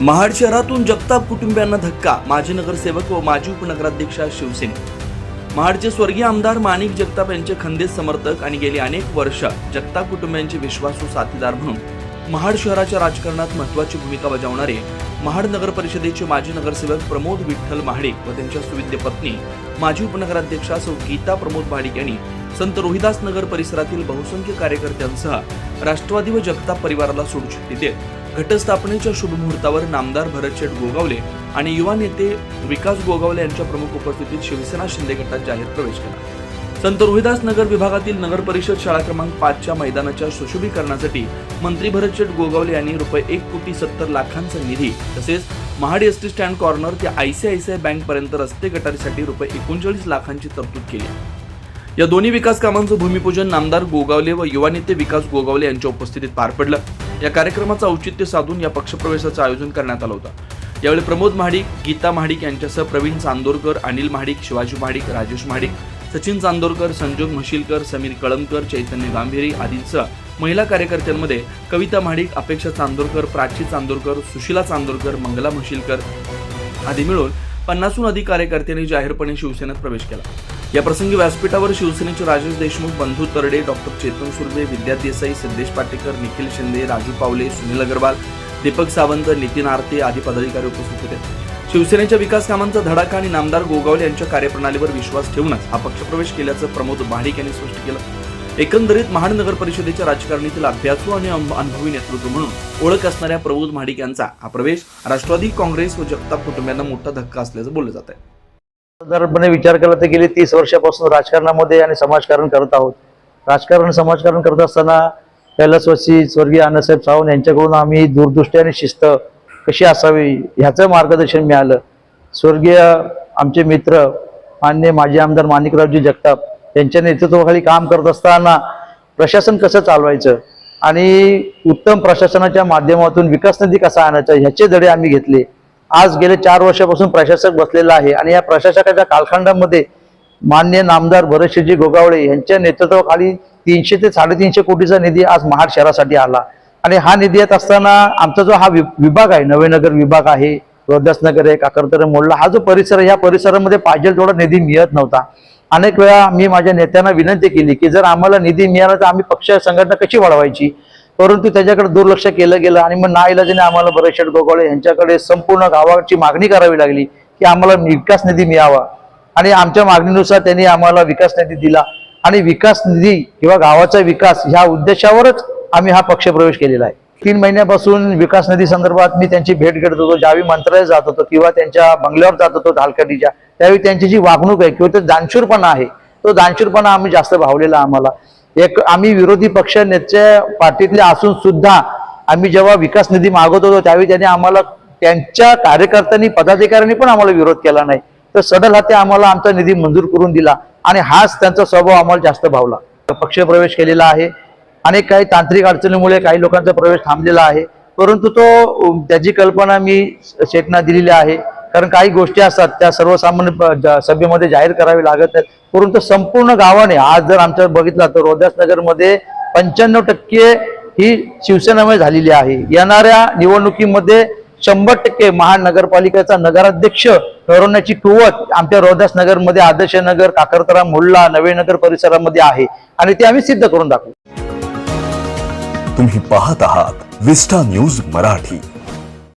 महाड शहरातून जगताप कुटुंबियांना धक्का माजी नगरसेवक व माजी उपनगराध्यक्षा शिवसेने. महाडचे स्वर्गीय आमदार माणिक जगताप यांचे खंदेश समर्थक आणि गेली अनेक वर्ष जगताप कुटुंबियांचे विश्वासू साथीदार म्हणून महाड शहराच्या राजकारणात महत्वाची भूमिका बजावणारे महाड नगर परिषदेचे माजी नगरसेवक प्रमोद विठ्ठल महाडिक व त्यांच्या सुविद्य पत्नी माजी उपनगराध्यक्षा सौ गीता प्रमोद महाडिक यांनी संत रोहिदास नगर परिसरातील बहुसंख्य कार्यकर्त्यांसह राष्ट्रवादी व जगताप परिवाराला सोडचिठ्ठी देत घटस्थापनेच्या शुभमुहूर्तावर नामदार भरतशेठ गोगावले आणि युवा नेते विकास गोगावले यांच्या प्रमुख उपस्थितीत शिवसेना शिंदे गटात जाहीर प्रवेश केला. संत रोहिदास नगर विभागातील नगर परिषद शाळा क्रमांक पाचच्या मैदानाच्या सुशोभीकरणासाठी मंत्री भरतशेठ गोगावले यांनी रुपये एक कोटी सत्तर लाखांचा निधी तसेच Mahad S T stand corner ते आयसीआयसीआय बँक पर्यंत रस्ते गटारीसाठी रुपये एकोणचाळीस लाखांची तरतूद केली. या दोन्ही विकास कामांचं भूमिपूजन नामदार गोगावले व युवा नेते विकास गोगावले यांच्या उपस्थितीत पार पडलं. या कार्यक्रमाचं औचित्य साधून या पक्षप्रवेशाचं आयोजन करण्यात आलं होतं. यावेळी प्रमोद महाडिक गीता महाडिक यांच्यासह प्रवीण चांदोरकर अनिल महाडिक शिवाजी महाडिक राजेश महाडिक सचिन चांदोरकर संजोग म्हशीलकर समीर कळमकर चैतन्य गांभीरी आदींसह महिला कार्यकर्त्यांमध्ये कविता महाडिक अपेक्षा चांदोरकर प्राची चांदोरकर सुशिला चांदोरकर मंगला म्हशीलकर आदी मिळून पन्नासहून अधिक कार्यकर्त्यांनी जाहीरपणे शिवसेनेत प्रवेश केला. या प्रसंगी व्यासपीठावर शिवसेनेचे राजेश देशमुख बंधू तरडे डॉक्टर चेतन सुर्वे विद्या देसाई सिद्धेश पाटेकर निखिल शिंदे राजू पावले सुनील अग्रवाल दीपक सावंत नितीन आरते आदी पदाधिकारी उपस्थित होते. शिवसेनेच्या विकास कामांचा धडाका आणि नामदार गोगावले यांच्या कार्यप्रणालीवर विश्वास ठेवूनच हा पक्षप्रवेश केल्याचं प्रमोद महाडिक यांनी स्पष्ट केलं. एकंदरीत महाड नगर परिषदेच्या राजकारणीतील अभ्यासू आणि अनुभवी नेतृत्व म्हणून ओळख असणाऱ्या प्रमोद महाडिक यांचा हा प्रवेश राष्ट्रवादी काँग्रेस व जगताप कुटुंबियांना मोठा धक्का असल्याचं बोललं जात आहे साधारणपणे विचार केला तर गेली तीस वर्षापासून राजकारणामध्ये आणि समाजकारण करत आहोत. राजकारण समाजकारण करत असताना कैलासवासी स्वर्गीय अण्णासाहेब सावंत यांच्याकडून आम्ही दूरदृष्टी आणि शिस्त कशी असावी ह्याचं मार्गदर्शन मिळालं. स्वर्गीय आमचे मित्र मान्य माजी आमदार माणिकरावजी जगताप यांच्या नेतृत्वाखाली काम करत असताना प्रशासन कसं चालवायचं आणि उत्तम प्रशासनाच्या माध्यमातून विकास निधी कसा आणायचा ह्याचे धडे आम्ही घेतले. आज गेले चार वर्षापासून प्रशासक बसलेला आहे. आणि या प्रशासकाच्या कालखंडामध्ये मान्य नामदार भरतशेठजी गोगावळे यांच्या नेतृत्वाखाली तीनशे ते साडेतीनशे कोटीचा निधी आज महाड शहरासाठी आला. आणि हा निधी येत असताना आमचा जो हा वि- विभाग आहे नवेनगर विभाग आहे रोदासनगर आहे काकरतर मोडला हा जो परिसर आहे या परिसरामध्ये पाहिजे तेवढा निधी मिळत नव्हता. अनेक वेळा मी माझ्या नेत्यांना विनंती केली की जर आम्हाला निधी मिळाला तर आम्ही पक्ष संघटना कशी वाढवायची? परंतु त्याच्याकडे दुर्लक्ष केलं गेलं आणि मग नाईलाजाने आम्हाला बरेचशे गोगावळे यांच्याकडे संपूर्ण गावाची मागणी करावी लागली की आम्हाला विकास निधी मिळावा. आणि आमच्या मागणीनुसार त्यांनी आम्हाला विकास निधी दिला. आणि विकास निधी किंवा गावाचा विकास ह्या उद्देशावरच आम्ही हा पक्ष प्रवेश केलेला आहे. तीन महिन्यापासून विकास निधी संदर्भात मी त्यांची भेट घेत होतो. ज्यावेळी मंत्रालयात जात होतो किंवा त्यांच्या बंगल्यावर जात होतो धालकाठीच्या त्यावेळी त्यांची जी वागणूक आहे किंवा तो दानशूरपणा आहे तो दानशूरपणा आम्ही जास्त भावलेला आम्हाला. एक आम्ही विरोधी पक्ष नेत्या पार्टीतले असून सुद्धा आम्ही जेव्हा विकास निधी मागत होतो त्यावेळी त्यांनी आम्हाला त्यांच्या कार्यकर्त्यांनी पदाधिकाऱ्यांनी पण आम्हाला विरोध केला नाही. तर सडल हाते आम्हाला आमचा निधी मंजूर करून दिला आणि हाच त्यांचा स्वभाव आम्हाला जास्त भावला. पक्ष प्रवेश केलेला आहे आणि काही तांत्रिक अडचणीमुळे काही लोकांचा प्रवेश थांबलेला आहे. परंतु तो त्याची कल्पना मी शेटना दिलेली आहे. कारण काही गोष्टी असतात त्या सर्वसामान्य सभेमध्ये जाहीर करावी लागत नाहीत. परंतु संपूर्ण गावाने आज जर आमच्या बघितलं तर रोदासनगरमध्ये पंच्याण्णव टक्के ही शिवसेनामुळे झालेली आहे. येणाऱ्या निवडणुकीमध्ये शंभर टक्के महानगरपालिकेचा नगराध्यक्ष ठरवण्याची कुवत आमच्या रोदास नगरमध्ये आदर्श नगर काकरतरा मोल्ला नवे नगर परिसरामध्ये आहे. आणि ते आम्ही सिद्ध करून दाखवू. तुम्ही पाहत आहात विस्टा न्यूज मराठी.